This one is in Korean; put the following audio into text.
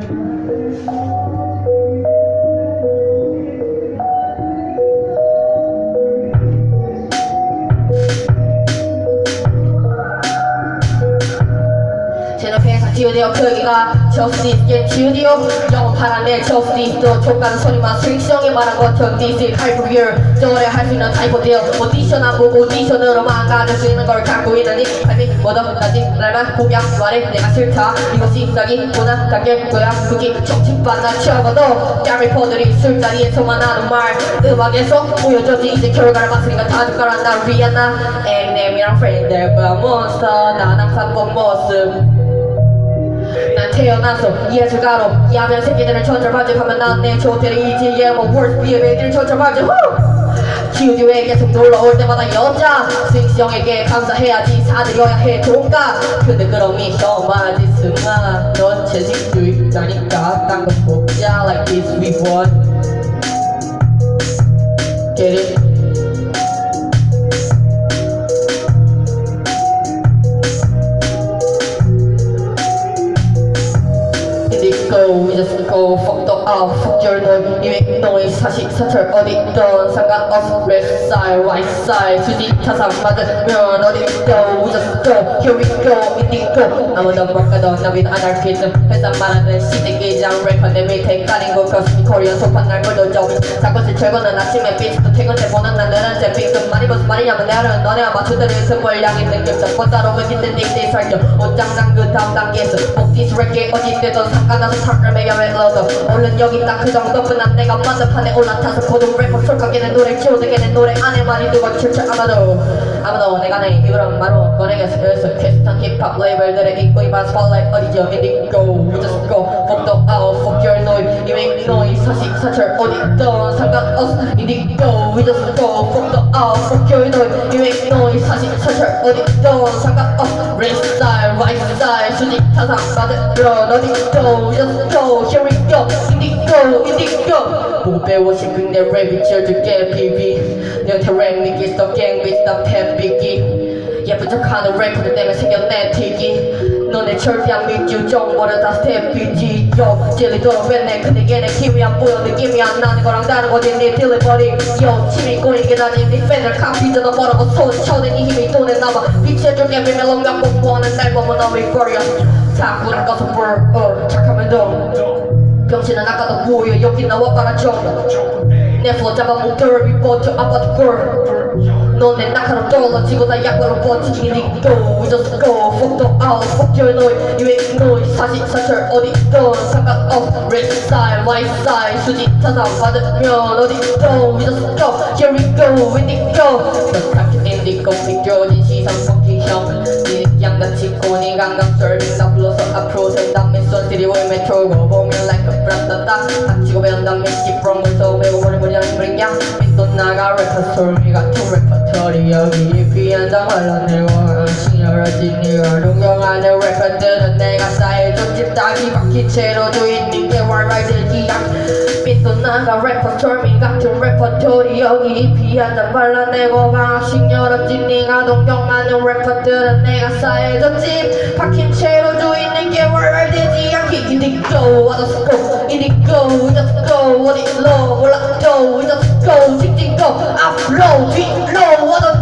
Thank you. 제 옆에 스튜디오 크기가 저스티스의 스튜디오 영업하는 내 저스티스도 족가는 소리만 스윙성에 말한 것처럼 디스 하이퍼비어 저래 할수 있는 타이포디어 오디션 안 보고 오디션으로만 가질 수 있는 걸 갖고 있는 이 삶이 뭐더까지 날만 공약 말해 내가 싫다. 이것이 시작이구나 닦일 거야. 그게 정치받나 쳐봐도 짤리퍼들이 술자리에서만 하는 말 음악에서 보여줘지. 이제 결과를 봤으니까 다 죽어라 날 위한 나 앵nem이랑 프렌들과 몬스터 난 항상 본 모습. 난 태어나서 예술가로 야면 새끼들을 천절반죽하면 난내 조태리이지 예뭐 worst 비애배들 천절반죽 후! 지우디오에 계속 놀러올 때마다 여자 스윙스 형에게 감사해야지 사드려야 해. 돈가? 근데 그럼 미션 말하지 스마 넌 채식도 있다니까. 딴거 먹자 like this we want Get it? Out, fuck your noise, you make noise, 사실 사철 어디 있던 상관없어, right side, 수지 타상 맞으면 어디 just go, here we go, Indigo, 아무도 못 가던 나비는 anarchism, 회사 말하는 시대기장 래퍼 내 밑에 깔린 거 cosmic 코리안 소판 날 물려줘, 사건을 철거는 아침에 빛부터 퇴근 때 보는 나는 말이냐면 내는 너네와 맞추들을 스물 향이 느낌 자꾸 따로 맥힌 딩딩 살려. 옷장난 그 다음 단계에서 복디스 랩게 때도 상관없어 사람의 야외 러더 얼른 여기 딱 그 정도뿐 내가 만듭판에 올라타서 고등 래퍼 솔직하게는 노래 키우되게는 노래 안에 많이 두고 출처 아마도 아마도 내가 내 이런 말로 꺼내겠어 여기서 퀘스턴 힙합 레벨들의 입고 이만 스팟라이트 어디죠? 인디고 just go. Fuck the out fuck your noise. You make noise. 사실 사철 어디 있던 상관없어. 인디고 we just go. Fuck the out fuck your you make noise 사실 사철 어디 있던 상관없어 left side right side 수직 타상 받으러 어디 있어 we just go here we go 인디고 인디고 보고 배워 싶은 내 랩이 지어줄게 비비. 내 태랭 니기 스톱 갱 비스탑 탭비기. 예쁜 척하는 래퍼들 때문에 생겼네 튀기 너네 철저한 밑줄 정보를 다 스텝이지 요. 찔리도록 근데 걔네 힘이 안 보여. 느낌이 안 나는 거랑 다른 거지. 네 딜리버리 요. 침이 꼬이게 나지 네 팬을 카피드 너 뭐라고 손 쳐대. 네 힘이 또 내놔봐 비춰줄게. 비멜론 과 공부하는 날 보면 너 윗거리야. 자꾸는 꺼서 불어 착하면 더 병신은 아까도 보여 여기 나와 빨아줘. 내 flow 잡아 목표를 비버텨 아파도 걸 너네 낙하로 떨어지고 다 약으로 버티기 니고 We just go fuck the out fuck your noise You make noise 사실 사철 어디 있던 상관없어 Red side right side 수지 타상 받으면 어디 있던 We just go here we go Indigo 너같 올 메트로고 보면 like a 브란다다 닥치고 배운다 메시 from 벌써 매고 머리 머리 하는 브링야 또 나가 래퍼 소리 같은 레퍼토리. 여기 귀한다 말라내고 신 여라지 네가 동경하는 래퍼들은 내가 쌓여준 집단이 박힌 채로 주인님 개월말 들기야. 삐또 나가 레퍼토리 같은 레퍼토리 여기 비한다 발라내고 방학식 열었지. 네가 동경하는 래퍼들은 내가 쌓여준 집 박힌 채로 주인님 개월말 되지 않기 인디고 와서 go 인디고 just go 어디로 올라도 just go 직진고 앞으로 뒤로 home